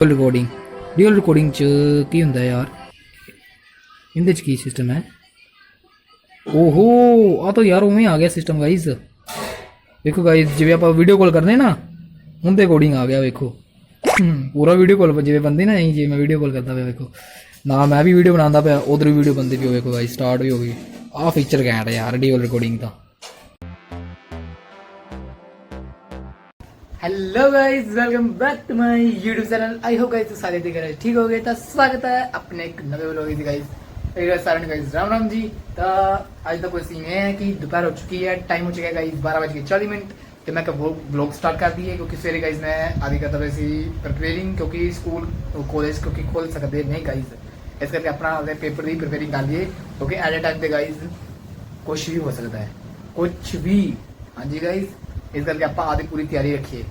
Recording real recording ਚ ਕੀ ਹੁੰਦਾ ਯਾਰ? ਇਹਦੇ ਚ ਕੀ ਸਿਸਟਮ ਹੈ? ਓਹੋ ਆ ਤਾਂ ਯਾਰ ਉਵੇਂ ਆ ਗਿਆ ਸਿਸਟਮ ਗਾਈਜ਼ ਵੇਖੋ ਗਾਈਜ਼ ਜਿਵੇਂ ਆਪਾਂ ਵੀਡੀਓ ਕਾਲ ਕਰਦੇ ਨਾ ਹੁੰਦੇ ਕੋਡਿੰਗ ਆ ਗਿਆ, ਵੇਖੋ। ਪੂਰਾ ਵੀਡੀਓ ਕਾਲ ਜਿਵੇਂ ਬੰਦੇ ਨਾ, ਐਂ ਜੇ ਮੈਂ ਵੀਡੀਓ ਕਾਲ ਕਰਦਾ ਪਿਆ, ਵੇਖੋ। ਨਾ, ਮੈਂ ਵੀ ਵੀਡੀਓ ਬਣਾਉਂਦਾ ਪਿਆ, ਉਧਰ ਵੀਡੀਓ ਬੰਦੇ ਵੀ ਹੋ ਵੇਖੋ ਸਟਾਰਟ ਵੀ ਹੋ ਗਈ। ਆਹ ਫੀਚਰ ਘੈਂਟ ਹੈ ਯਾਰ ਡੀਓ recording the hello guys welcome back to my YouTube channel I hope guys ਤੁਸੀਂ ਸਾਰੇ ਦੇਖ ਰਹੇ ਠੀਕ ਹੋਗੇ ਤਾਂ ਸਵਾਗਤ ਹੈ ਆਪਣੇ ਇੱਕ ਨਵੇਂ ਵਲੋਗ ਦੀ ਗਾਇਸ ਇਹ ਸਾਰਿਆਂ ਨੂੰ ਗਾਇਸ ਰਾਮ ਰਾਮ ਜੀ ਤਾਂ ਅੱਜ ਦਾ ਕੋਈ ਸੀਨ ਇਹ ਹੈ ਕਿ ਦੁਪਹਿਰ ਹੋ ਚੁੱਕੀ ਹੈ ਟਾਈਮ ਹੋ ਚੁੱਕਿਆ ਗਾਇਸ 12:40 ਮਿੰਟ ਤੇ ਮੈਂ ਕਿਹਾ ਵਲੌਗ ਸਟਾਰਟ ਕਰ ਦਈਏ ਕਿਉਂਕਿ ਸਵੇਰੇ ਗਾਇਸ ਮੈਂ ਆਦਿ ਕਰਦਾ ਪਿਆ ਸੀ ਪ੍ਰੀਪੇਅਰਿੰਗ ਕਿਉਂਕਿ ਸਕੂਲ ਕਾਲਜ ਕਿਉਂਕਿ ਖੋਲ ਸਕਦੇ ਨਹੀਂ ਗਾਇਸ ਇਸ ਕਰਕੇ ਆਪਣਾ ਉਹਦੇ ਪੇਪਰ ਦੀ ਪ੍ਰੀਪੇਅਰਿੰਗ ਕਰ ਲਈਏ ਕਿਉਂਕਿ ਐਟ ਅ ਟਾਈਮ ਤੇ ਗਾਇਸ ਕੁਝ ਵੀ ਹੋ ਸਕਦਾ ਹੈ ਕੁਝ ਵੀ ਹਾਂਜੀ ਗਾਇਸ ਇਸ ਕਰਕੇ ਆਪਾਂ ਆਦੀ ਪੂਰੀ ਤਿਆਰੀ ਰੱਖੀਏ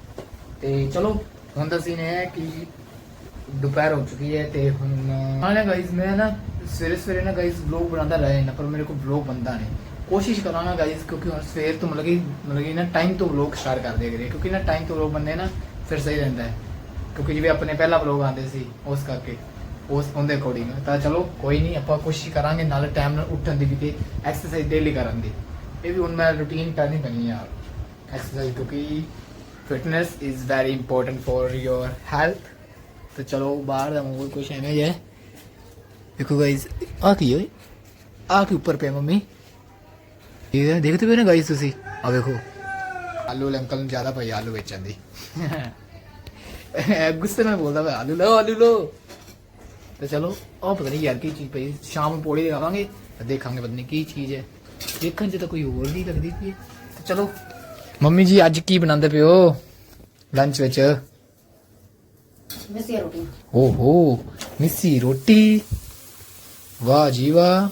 ਤੇ ਚਲੋ, ਹੁਣ ਦਾ ਸੀਨ ਇਹ ਹੈ ਕਿ ਦੁਪਹਿਰ ਹੋ ਚੁੱਕੀ ਹੈ ਤੇ ਹੁਣ ਹਾਂ ਨਾ ਗਾਇਸ ਮੈਂ ਨਾ ਸਵੇਰੇ ਸਵੇਰੇ ਨਾ ਗਾਇਸ ਵਲੌਗ ਬਣਾਉਂਦਾ ਰਹੇ ਨਾ ਪਰ ਮੇਰੇ ਕੋਲ ਵਲੌਗ ਬੰਦਾ ਨਹੀਂ। ਕੋਸ਼ਿਸ਼ ਕਰਾਂਗਾ ਗਾਇਸ ਕਿਉਂਕਿ ਹੁਣ ਸਵੇਰ ਤੋਂ ਮਤਲਬ ਕਿ ਮਤਲਬ ਕਿ ਨਾ ਟਾਈਮ ਤੋਂ ਵਲੌਗ ਸਟਾਰਟ ਕਰ ਦਿਆ ਕਰੀਏ, ਕਿਉਂਕਿ ਨਾ ਟਾਈਮ ਤੋਂ ਵਲੌਗ ਬੰਦੇ ਨਾ ਫਿਰ ਸਹੀ ਰਹਿੰਦਾ ਹੈ। ਕਿਉਂਕਿ ਜਿਵੇਂ ਆਪਣੇ ਪਹਿਲਾ ਵਲੌਗ ਆਉਂਦੇ ਸੀ, ਉਸ ਕਰਕੇ, ਉਸ, ਉਹਦੇ ਅਕੋਰਡਿੰਗ ਤਾਂ ਚਲੋ, ਕੋਈ ਨਹੀਂ, ਆਪਾਂ ਕੋਸ਼ਿਸ਼ ਕਰਾਂਗੇ ਨਾਲ ਟਾਈਮ ਨਾਲ ਉੱਠਣ ਦੀ ਵੀ ਤੇ ਐਕਸਰਸਾਈਜ਼ ਡੇਲੀ ਕਰਨ ਦੀ। ਇਹ ਵੀ ਹੁਣ ਮੈਂ ਰੂਟੀਨ ਕਰਨੀ ਪੈਣੀ ਯਾਰ। एक्सरसाइज ਕਿਉਂਕਿ fitness is very important for your health ਤੇ ਚਲੋ ਬਾਹਰ ਦਾ ਮੂਲ ਕੁਛ ਐਵੇਂ ਹੀ ਹੈ ਦੇਖੋ ਗਾਇਸ ਆ ਕੀ ਹੋਏ ਆ ਕੀ ਉੱਪਰ ਪਿਆ ਮੰਮੀ ਇਹ ਦੇਖਦੇ ਪਏ ਨਾ ਗਾਇਸ ਤੁਸੀਂ ਆ ਵੇਖੋ ਆਲੂ ਵਾਲੇ ਅੰਕਲ ਨੂੰ ਜ਼ਿਆਦਾ ਪਈ ਆਲੂ ਵੇਚਣ ਦੀ ਗੁੱਸੇ ਨਾਲ ਬੋਲਦਾ ਮੈਂ ਆਲੂ ਲਓ ਆਲੂ ਲਓ ਤੇ ਚਲੋ ਉਹ ਪਤਾ ਨਹੀਂ ਯਾਰ ਕੀ ਚੀਜ਼ ਪਈ ਸ਼ਾਮ ਨੂੰ ਪੋੜੀ ਲਗਾਵਾਂਗੇ ਤੇ ਦੇਖਾਂਗੇ ਪਤਾ ਨਹੀਂ ਕੀ ਚੀਜ਼ ਹੈ ਦੇਖਣ ਚ ਤਾਂ ਕੋਈ ਹੋਰ ਨਹੀਂ ਲੱਗਦੀ ਪਈ ਤੇ ਚਲੋ ਮੰਮੀ ਜੀ ਅੱਜ ਕੀ ਬਣਾਉਂਦੇ ਪਿਓ ਲੰਚ ਵਿੱਚ। ਮਿੱਸੀ ਰੋਟੀ ਓਹੋ ਮਿੱਸੀ ਰੋਟੀ। ਵਾਹ ਜੀ ਵਾਹ।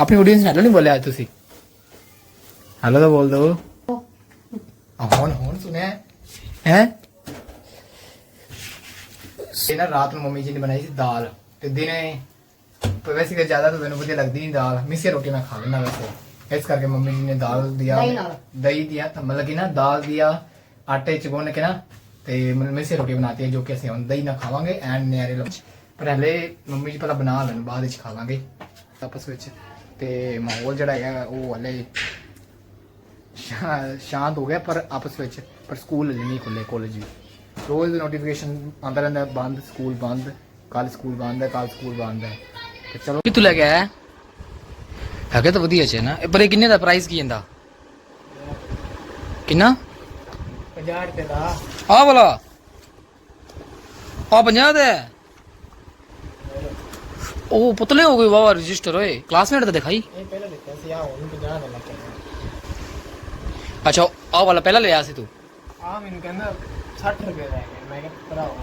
ਆਪਣੀ ਆਡੀਅנס ਨਾਲ ਨਹੀਂ ਬੋਲਿਆ ਅੱਜ ਤੁਸੀਂ? ਹੈਲੋ ਤਾਂ ਬੋਲ ਦੋ ਹੁਣ ਹੁਣ ਸੁਣਿਆ। ਹੈ? ਇਹ ਨਾ ਰਾਤ ਨੂੰ ਮੰਮੀ ਜੀ ਨੇ ਬਣਾਈ ਸੀ ਦਾਲ ਤੇ ਦਿਨੇ ਪਰ ਵੈਸੇ ਕਿ ਜ਼ਿਆਦਾ ਤਾਂ ਮੈਨੂੰ ਵਧੀਆ ਲੱਗਦੀ ਨਹੀਂ ਦਾਲ। ਮਿੱਸੀ ਰੋਟੀ ਮੈਂ ਖਾ ਲੈਣਾ ਵੈਸੇ। ਇਸ ਕਰਕੇ ਮੰਮੀ ਜੀ ਨੇ ਦਾਲ ਦਿਆ ਦਹੀਂ ਨਾਲ। ਦਹੀਂ ਦਿਆ ਤਾਂ ਮਤਲਬ ਕਿ ਨਾ ਦਾਲ ਦਿਆ ਆਟੇ ਚ ਗੁੰਨ ਕੇ ਨਾ ਤੇ ਮਤਲਬ ਮਿੱਸੀ ਰੋਟੀ ਬਣਾਤੀ ਹੈ ਜੋ ਕਿ ਅਸੀਂ ਹੁਣ ਦਹੀਂ ਨਾਲ ਖਾਵਾਂਗੇ ਐਂਡ ਨਿਆਰੇ ਲੰਚ ਪਰ ਹਲੇ ਮੰਮੀ ਜੀ ਪਹਿਲਾਂ ਬਣਾ ਲੈਣ ਬਾਅਦ ਵਿੱਚ ਖਾਵਾਂਗੇ। ਆਪਸ ਵਿੱਚ। ਤੇ ਮਾਹੌਲ ਜਿਹੜਾ ਹੈਗਾ ਉਹ ਹਲੇ ਸ਼ਾ- ਸ਼ਾਂਤ ਹੋ ਗਿਆ ਪਰ ਆਪਸ ਵਿੱਚ। ਪਰ ਸਕੂਲ ਹਲੇ ਨਹੀਂ ਖੁੱਲੇ ਕਾਲਜ ਵੀ। ਰੋਜ਼ ਨੋਟੀਫਿਕੇਸ਼ਨ ਆਉਂਦਾ ਰਹਿੰਦਾ ਹੈ, ਬੰਦ ਸਕੂਲ ਬੰਦ ਕੱਲ ਸਕੂਲ ਬੰਦ ਹੈ ਕੱਲ ਸਕੂਲ ਬੰਦ ਹੈ। ਤੇ ਚਲੋ। ਕਿੱਥੋਂ ਲੈ ਕੇ ਆਇਆ? ਹੈਗਾ ਤਾਂ ਵਧੀਆ ਚ ਨਾ। ਪਰ ਇਹ ਕਿੰਨੇ ਦਾ ਪ੍ਰਾਈਸ ਕੀ ਜਾਂਦਾ? ਕਿੰਨਾ? 50 ਰੁਪਏ ਦਾ। ਆ ਵਾਲਾ। ਆ 50 ਦਾ ਹੈ। ਉਹ ਪੁਤਲੇ ਹੋ ਗਏ ਵਾਵਾ ਰਜਿਸਟਰ ਹੋਏ ਕਲਾਸਮੇਟ ਦਾ ਦਿਖਾਈ। ਇਹ ਪਹਿਲਾਂ ਦਿੱਤਾ ਸੀ ਆ ਹੁਣ 50 ਦਾ ਲੱਗਾ ਅੱਛਾ ਆ ਵਾਲਾ ਪਹਿਲਾਂ ਲਿਆ ਸੀ ਤੂੰ? ਆ ਮੈਨੂੰ ਕਹਿੰਦਾ 60 ਰੁਪਏ ਦਾ ਹੈ ਮੈਂ ਕਿਹਾ ਭਰਾਓ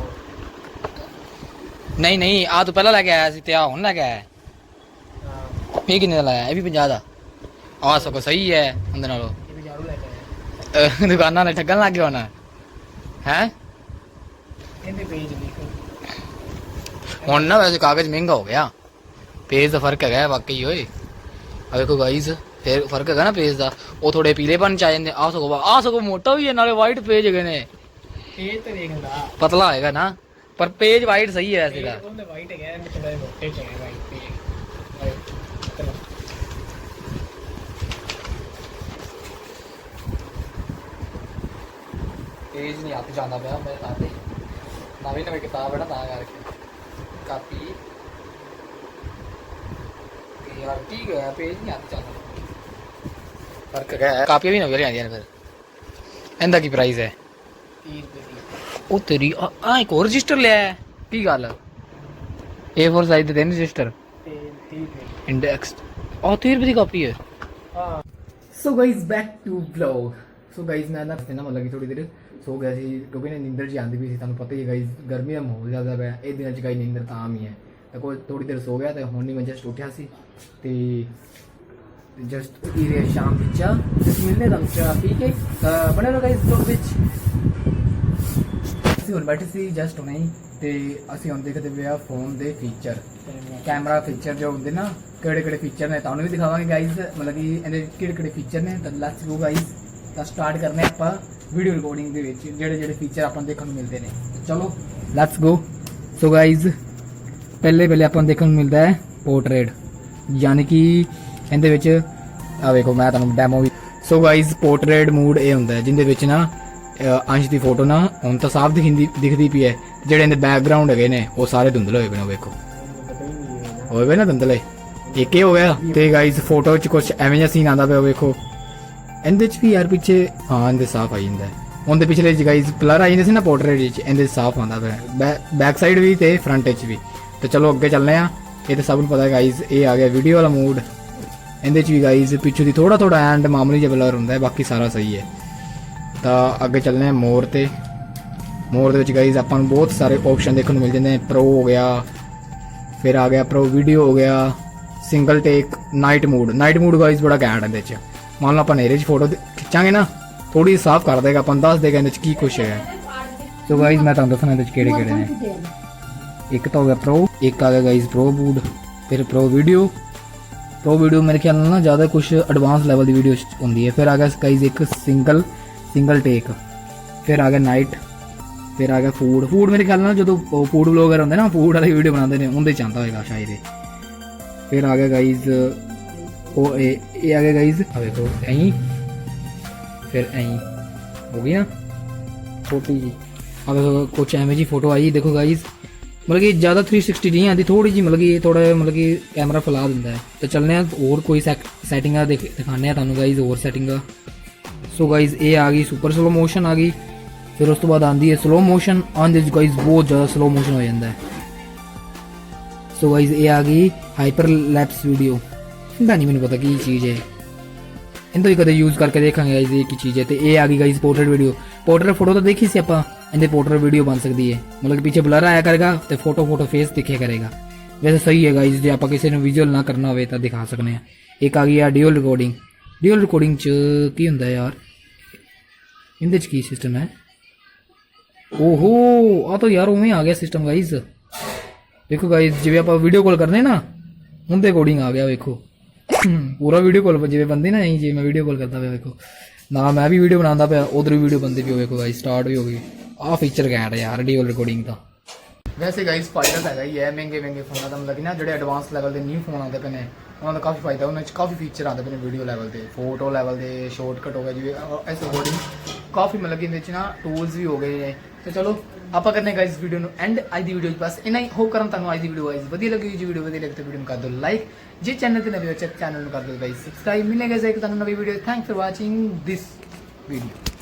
ਨਹੀਂ ਨਹੀਂ ਆ ਤੂੰ ਪਹਿਲਾਂ ਲੈ ਕੇ ਆਇਆ ਸੀ ਤੇ ਆ ਹੁਣ ਲੈ ਕੇ ਆਇਆ ਹਾਂ। ਇਹ ਕਿੰਨੇ ਦਾ ਲਾਇਆ ਇਹ ਵੀ 50 ਦਾ ਆ ਸਗੋਂ ਸਹੀ ਹੈ ਉਹਦੇ ਨਾਲੋਂ ਅਹ ਦੁਕਾਨਾਂ ਨੇ ਠੱਗਣ ਲੱਗ ਗਿਆ ਹੋਣਾ ਹੈ ਇਹਦੇ ਪੇਜ ਲਿਖੋ ਹੁਣ ਨਾ ਵੈਸੇ ਕਾਗਜ਼ ਮਹਿੰਗਾ ਹੋ ਗਿਆ ਪੇਜ ਦਾ ਫ਼ਰਕ ਹੈਗਾ ਵਾਕਈ ਓਏ ਆ ਵੇਖੋ ਗਾਈਸ ਫਿਰ ਫ਼ਰਕ ਹੈਗਾ ਨਾ ਪੇਜ ਦਾ ਉਹ ਥੋੜੇ ਪੀਲੇਪਨ ਚ ਆ ਜਾਂਦੇ ਆ ਸਗੋਂ ਆ ਸਗੋਂ ਮੋਟਾ ਵੀ ਹੈ ਨਾਲੇ ਵਾਈਟ ਪੇਜ ਹੈਗੇ ਨੇ ਇਹ ਤੇ ਦੇਖਦਾ ਪਤਲਾ ਹੋਏਗਾ ਨਾ ਪਰ ਪੇਜ ਵਾਈਟ ਸਹੀ ਹੈ ਵੈਸੇ ਦਾ ਉਹਦੇ ਵਾਈਟ ਹੈਗਾ ਥੋੜਾ ਮੋਟੇ ਚ ਹੈ ਵਾਈਟ ਪੇਜ ਪੇਜ ਨਹੀਂ ਹੱਥ ਜਾਂਦਾ ਪਿਆ ਮੇਰੇ ਨਾਲ ਤੇ ਨਵੀਂ ਨਵੀਂ ਕਿਤਾਬ ਹੈ ਨਾ ਤਾਂ ਕਰਕੇ। ਕਾਪੀ। ਤੇ ਯਾਰ ਕੀ ਗਿਆ ਪੇਜ ਨਹੀਂ ਹੱਥ ਜਾਂਦਾ। ਫ਼ਰਕ ਹੈ ਕਾਪੀਆਂ ਵੀ ਨਵੀਆਂ ਲਿਆਂਦੀਆਂ ਨੇ ਫਿਰ। ਇਹਦਾ ਕੀ ਪ੍ਰਾਈਸ ਹੈ? 30 ਰੁਪਏ ਦੀ। ਉਹ ਤੇਰੀ ਆ ਇੱਕ ਹੋਰ ਰਜਿਸਟਰ ਲਿਆ ਹੈ। ਕੀ ਗੱਲ? A4 ਸਾਈਜ਼ ਦੇ ਤਿੰਨ ਰਜਿਸਟਰ। ਤੇ 30 ਰੁਪਏ ਇੰਡੈਕਸ ਉਹ 30 ਰੁਪਏ ਦੀ ਕਾਪੀ ਹੈ। ਹਾਂ। So guys back to vlog so guys ਮੈਂ ਨਾ ਨਾ ਮਤਲਬ ਕਿ ਥੋੜੀ ਦੇਰ। ਸੋ ਗਿਆ ਸੀ, ਕਿਉਂਕਿ ਨਾ ਨੀਂਦਰ ਜੀ ਆਂਦੀ ਵੀ ਸੀ, ਤੁਹਾਨੂੰ ਪਤਾ ਹੀ ਹੈ ਗਾਇਸ, ਗਰਮੀ ਦਾ ਮਾਹੌਲ ਜ਼ਿਆਦਾ ਪਿਆ, ਇਹ ਦਿਨਾਂ 'ਚ ਗਾਇਸ ਨੀਂਦਰ ਤਾਂ ਆਮ ਹੀ ਹੈ। ਤਾਂ ਕੋਈ ਥੋੜੀ ਦੇਰ ਸੋ ਗਿਆ ਤੇ ਹੁਣ ਨਹੀਂ ਮੈਂ ਜਸਟ ਉੱਠਿਆ ਸੀ ਤੇ ਜਸਟ ਉੱਠੀ ਰਿਹਾ ਸ਼ਾਮ ਦੀ ਚਾਹ ਜਿਸ ਮਿਲਨੇ ਦਾ ਚਾਹ ਪੀ ਕੇ। ਬਣੇ ਰਹੋ ਗਾਇਸ ਵਲੌਗ ਵਿੱਚ। ਅਸੀਂ ਹੁਣ ਬੈਠੇ ਸੀ ਜਸਟ ਹੁਣੇ ਹੀ ਤੇ ਅਸੀਂ ਹੁਣ ਦੇਖਦੇ ਪਏ ਆ ਫੋਨ ਦੇ ਫੀਚਰ ਕੈਮਰਾ ਫੀਚਰ ਜੋ ਹੁੰਦੇ ਨਾ, ਕਿਹੜੇ ਕਿਹੜੇ ਫੀਚਰ ਨੇ ਤੁਹਾਨੂੰ ਵੀ ਦਿਖਾਵਾਂਗੇ ਗਾਇਜ਼ ਮਤਲਬ ਕਿ ਇਹਦੇ ਕਿਹੜੇ ਕਿਹੜੇ ਫੀਚਰ ਨੇ, ਤਾਂ ਲੈਟਸ ਗੋ ਗਾਇਜ਼ ਤਾਂ ਸਟਾਰਟ ਕਰਨੇ ਆਪਾਂ। ਵੀਡੀਓ ਰਿਕਾਰਡਿੰਗ ਦੇ ਵਿੱਚ ਜਿਹੜੇ ਜਿਹੜੇ ਫੀਚਰ ਆਪਾਂ ਦੇਖਣ ਨੂੰ ਮਿਲਦੇ ਨੇ। ਚਲੋ ਲੈਟਸ ਗੋ ਸੋ ਗਾਇਜ਼ ਪਹਿਲੇ ਪਹਿਲੇ ਆਪਾਂ ਦੇਖਣ ਨੂੰ ਮਿਲਦਾ ਹੈ ਪੋਰਟਰੇਟ ਯਾਨੀ ਕਿ ਇਹਦੇ ਵਿੱਚ ਆ ਵੇਖੋ, ਮੈਂ ਤੁਹਾਨੂੰ ਡੈਮੋ ਵੀ ਸੋ ਗਾਇਜ਼ ਪੋਰਟਰੇਟ ਮੂਡ ਇਹ ਹੁੰਦਾ ਹੈ ਜਿੰਦੇ ਵਿੱਚ ਨਾ ਅੰਸ਼ ਦੀ ਫੋਟੋ ਨਾ, ਹੁਣ ਤਾਂ ਸਾਫ਼ ਦਿਖਦੀ ਦਿਖਦੀ ਪਈ ਹੈ। ਜਿਹੜੇ ਇਹਦੇ ਬੈਕਗ੍ਰਾਉਂਡ ਹੈਗੇ ਨੇ, ਉਹ ਸਾਰੇ ਧੁੰਦਲੇ ਹੋਏ ਪਏ ਨੇ ਵੇਖੋ। ਹੋਏ ਪਏ ਨਾ ਧੁੰਦਲੇ? ਇੱਕ ਹੀ ਹੋ ਗਿਆ। ਤੇ ਗਾਇਜ਼ ਫੋਟੋ 'ਚ ਕੁਝ ਐਵੇਂ ਜਿਹਾ ਸੀਨ ਆਂਦਾ ਪਿਆ ਵੇਖੋ। ਇਹਦੇ 'ਚ ਵੀ ਯਾਰ ਪਿੱਛੇ ਹਾਂ ਇਹਦੇ ਸਾਫ਼ ਆਈ ਜਾਂਦਾ ਹੈ। ਉਹਦੇ ਪਿਛਲੇ ਚ ਗਾਇਜ਼ ਬਲਰ ਆਈ ਜਾਂਦੇ ਸੀ ਨਾ ਪੋਰਟਰੇਟ ਵਿੱਚ ਇਹਦੇ 'ਚ ਸਾਫ਼ ਆਉਂਦਾ ਪਿਆ ਬੈਕ ਸਾਈਡ ਵੀ ਤੇ ਫਰੰਟ ਵਿੱਚ ਵੀ ਤੇ ਚਲੋ ਅੱਗੇ ਚੱਲਨੇ ਆ ਇਹ ਤਾਂ ਸਭ ਨੂੰ ਪਤਾ ਹੈ ਗਾਇਜ਼ ਇਹ ਆ ਗਿਆ ਵੀਡੀਓ ਵਾਲਾ ਮੂਡ ਇਹਦੇ 'ਚ ਵੀ ਗਾਈਜ਼ ਪਿੱਛੋਂ ਦੀ ਥੋੜਾ ਥੋੜਾ ਐਂਡ ਮਾਮੂਲੀ ਜਿਹਾ ਬਲਰ ਹੁੰਦਾ ਹੈ ਬਾਕੀ ਸਾਰਾ ਸਹੀ ਹੈ ਤਾਂ ਅੱਗੇ ਚੱਲਨੇ ਆ ਮੋਰ ਤੇ ਮੋਰ ਦੇ ਵਿੱਚ ਗਾਈਜ਼ ਆਪਾਂ ਨੂੰ ਬਹੁਤ ਸਾਰੇ ਆਪਸ਼ਨ ਦੇਖਣ ਨੂੰ ਮਿਲ ਜਾਂਦੇ ਨੇ ਪ੍ਰੋ ਹੋ ਗਿਆ ਫਿਰ ਆ ਗਿਆ ਪ੍ਰੋ ਵੀਡੀਓ ਹੋ ਗਿਆ single take night mode night mode guys ਬੜਾ ਘੈਂਟ ਹੈ ਇਹਦੇ 'ਚ ਮੰਨ ਲਓ ਆਪਾਂ ਨੇਰੇ 'ਚ ਫੋਟੋ ਖਿੱਚਾਂਗੇ ਨਾ ਥੋੜੀ ਸਾਫ਼ ਕਰ ਦੇਗਾ, ਆਪਾਂ ਦੱਸ ਦੇਗਾ ਇਹਦੇ 'ਚ ਕੀ ਕੁਛ ਹੈ। ਸੋ ਗਾਇਜ਼ ਮੈਂ ਤੁਹਾਨੂੰ ਦੱਸਣਾ ਇਹਦੇ 'ਚ ਕਿਹੜੇ ਕਿਹੜੇ ਨੇ। ਇੱਕ ਤਾਂ ਹੋ ਗਿਆ ਪ੍ਰੋ ਇੱਕ ਆ ਗਿਆ ਗਾਇਜ਼ ਪ੍ਰੋ ਮੂਡ ਫਿਰ ਪ੍ਰੋ ਵੀਡੀਓ ਪ੍ਰੋ ਵੀਡੀਓ ਮੇਰੇ ਖਿਆਲ ਨਾਲ ਨਾ ਜ਼ਿਆਦਾ ਕੁਝ ਐਡਵਾਂਸ ਲੈਵਲ ਦੀ ਵੀਡੀਓ ਹੁੰਦੀ ਹੈ। ਫਿਰ ਆ ਗਿਆ ਗਾਇਜ਼ ਇੱਕ ਸਿੰਗਲ ਸਿੰਗਲ ਟੇਕ ਫਿਰ ਆ ਗਿਆ ਨਾਈਟ ਫਿਰ ਆ ਗਿਆ ਫੂਡ ਫੂਡ ਮੇਰੇ ਖਿਆਲ ਨਾਲ ਜਦੋਂ ਫੂਡ ਵਲੋਗਰ ਹੁੰਦੇ ਨਾ ਫੂਡ ਵਾਲੀ ਵੀਡੀਓ ਬਣਾਉਂਦੇ ਨੇ, ਉਹਦੇ ਚ ਆਉਂਦਾ ਹੋਏਗਾ ਸ਼ਾਇਦ ਇਹ। ਫਿਰ ਆ ਗਿਆ ਗਾਇਜ਼ ਉਹ ਇਹ ਇਹ ਆ ਗਿਆ ਗਾਇਜ਼ ਆ ਵੇਖੋ ਐਂ ਫਿਰ ਐਂ ਹੋ ਗਈ ਨਾ? ਛੋਟੀ ਜੀ। ਆ ਵੇਖੋ ਕੁਛ ਐਵੇਂ ਜੀ ਫੋਟੋ ਆਈ ਦੇਖੋ ਗਾਇਜ਼ ਮਤਲਬ ਕਿ ਜ਼ਿਆਦਾ 360 ਨਹੀਂ ਆਉਂਦੀ ਥੋੜੀ ਜੀ ਮਤਲਬ ਕਿ ਇਹ ਥੋੜਾ ਮਤਲਬ ਕਿ ਕੈਮਰਾ ਫੈਲਾ ਦਿੰਦਾ ਹੈ। ਤੇ ਚੱਲਨੇ ਆ ਹੋਰ ਕੋਈ ਸੈਟਿੰਗਾਂ ਦੇਖ ਦਿਖਾਣੇ ਆ ਤੁਹਾਨੂੰ ਗਾਇਜ਼ ਹੋਰ ਸੈਟਿੰਗਾਂ ਸੋ ਗਾਇਜ਼ ਇਹ ਆ ਗਈ ਸੁਪਰ ਸਲੋ ਮੋਸ਼ਨ ਆ ਗਈ। ਫਿਰ ਉਸ ਤੋਂ ਬਾਅਦ ਆਂਦੀ ਹੈ ਸਲੋ ਮੋਸ਼ਨ ਆਂਦੇ ਗਾਇਜ਼ ਬਹੁਤ ਜ਼ਿਆਦਾ ਸਲੋ ਮੋਸ਼ਨ ਹੋ ਜਾਂਦਾ ਹੈ। ਸੋ ਗਾਇਜ਼ ਇਹ ਆ ਗਈ ਹਾਈਪਰ ਲੈਪਸ ਵੀਡੀਓ ਇਹਦਾ ਨਹੀਂ ਮੈਨੂੰ ਪਤਾ ਕੀ ਚੀਜ਼ ਹੈ। ਇਹਦਾ ਕਦੇ ਯੂਜ਼ ਕਰਕੇ ਦੇਖਾਂਗੇ ਗਾਇਜ਼ ਇਹ ਕੀ ਚੀਜ਼ ਹੈ। ਤੇ ਇਹ ਆ ਗਈ guys portrait video portrait photo ਤਾਂ ਦੇਖੀ ਸੀ ਆਪਾਂ? ਇਹਦੇ ਪੋਰਟਰੇਟ ਵੀਡੀਓ ਬਣ ਸਕਦੀ ਹੈ। ਮਤਲਬ ਕਿ ਪਿੱਛੇ ਬਲਰ ਆਇਆ ਕਰੇਗਾ ਤੇ ਫੋਟੋ ਫੋਟੋ ਫੇਸ ਦਿਖਿਆ ਕਰੇਗਾ। ਵੈਸੇ ਸਹੀ ਹੈ ਗਾਇਜ਼ ਜੇ ਆਪਾਂ ਕਿਸੇ ਨੂੰ ਵਿਜ਼ੂਅਲ ਨਾ ਕਰਨਾ ਹੋਵੇ ਤਾਂ ਦਿਖਾ ਸਕਦੇ ਹਾਂ ਇੱਕ ਆ ਗਈ ਆ ਡਿਊਅਲ ਰਿਕਾਰਡਿੰਗ ਡਿਊਅਲ ਰਿਕਾਰਡਿੰਗ ਚ ਕੀ ਹੁੰਦਾ ਯਾਰ? ਇਹਦੇ ਚ ਕੀ ਸਿਸਟਮ ਹੈ? ਓਹੋ, ਆ ਤਾਂ ਯਾਰ ਉਵੇਂ ਆ ਗਿਆ ਸਿਸਟਮ ਗਾਇਜ਼ ਦੇਖੋ ਗਾਇਜ਼ ਜਿਵੇਂ ਆਪਾਂ ਵੀਡੀਓ ਕਾਲ ਕਰਨੇ ਨਾ, ਉਹਦੇ ਅਕੋਰਡਿੰਗ ਆ ਗਿਆ, ਵੇਖੋ। ਪੂਰਾ ਵੀਡੀਓ ਕਾਲ ਜਿਵੇਂ ਬੰਦੇ ਨਾ ਐਂ ਜੇ ਮੈਂ ਵੀਡੀਓ ਕਾਲ ਕਰਦਾ ਪਿਆ, ਵੇਖੋ। ਨਾ, ਮੈਂ ਵੀ ਵੀਡੀਓ ਬਣਾਉਂਦਾ ਪਿਆ, ਉਧਰ ਵੀ ਵੀਡੀਓ ਬੰਦੇ ਵੀ ਵੇਖੋ ਗਾਇਜ਼ ਸਟਾਰਟ ਵੀ ਹੋ ਗਈ। ਆਹ ਫੀਚਰ ਘੈਂਟ ਹੈ ਯਾਰ ਡੀਓ ਰਿਕਾਰਡਿੰਗ ਦਾ। ਵੈਸੇ ਗਾਇਜ਼ ਫਾਇਦਾ ਤਾਂ ਹੈਗਾ ਹੀ ਹੈ, ਮਹਿੰਗੇ ਮਹਿੰਗੇ ਫੋਨਾਂ ਦਾ ਮਤਲਬ ਕਿ ਨਾ, ਜਿਹੜੇ ਐਡਵਾਂਸ ਲੈਵਲ ਦੇ ਨਿਊ ਫੋਨ ਆਉਂਦੇ ਪਏ ਨੇ, ਉਹਨਾਂ ਦਾ ਕਾਫੀ ਫਾਇਦਾ, ਉਹਨਾਂ 'ਚ ਕਾਫੀ ਫੀਚਰ ਆਉਂਦੇ ਪਏ ਨੇ ਵੀਡੀਓ ਲੈਵਲ ਤੇ ਫੋਟੋ ਲੈਵਲ ਦੇ ਸ਼ਾਰਟਕਟ ਹੋ ਗਿਆ, ਜਿਵੇਂ ਇਸ ਅਕੋਰਡਿੰਗ ਕਾਫੀ ਮਤਲਬ ਕਿ ਇਹਦੇ 'ਚ ਨਾ ਟੂਲਸ ਵੀ ਹੋ ਗਏ ਨੇ। ਤੇ ਚਲੋ ਆਪਾਂ ਕਰਨੇ ਗਾਇਜ਼ ਵੀਡੀਓ ਨੂੰ ਐਂਡ ਅੱਜ ਦੀ ਵੀਡੀਓ 'ਚ ਬਸ ਇੰਨਾ ਹੀ। ਹੋਪ ਕਰਨ ਤੁਹਾਨੂੰ ਅੱਜ ਦੀ ਵੀਡੀਓ ਗਾਇਜ਼ ਵਧੀਆ ਲੱਗੀ ਜੀ। ਵੀਡੀਓ ਵਧੀਆ ਲੱਗੀ ਤਾਂ ਵੀਡੀਓ ਨੂੰ ਕਰ ਦਿਓ ਲਾਈਕ ਜੇ ਚੈਨਲ ਤੇ ਨਵੇਂ ਹੋ ਚੈਨਲ ਨੂੰ ਕਰ ਦਿਓ ਗਾਇਜ਼ ਸਬਸਕ੍ਰਾਈਬ ਮਿਲੇਗਾ ਜੇ ਇੱਕ ਤੁਹਾਨੂੰ ਨਵੀਂ video thanks for watching this video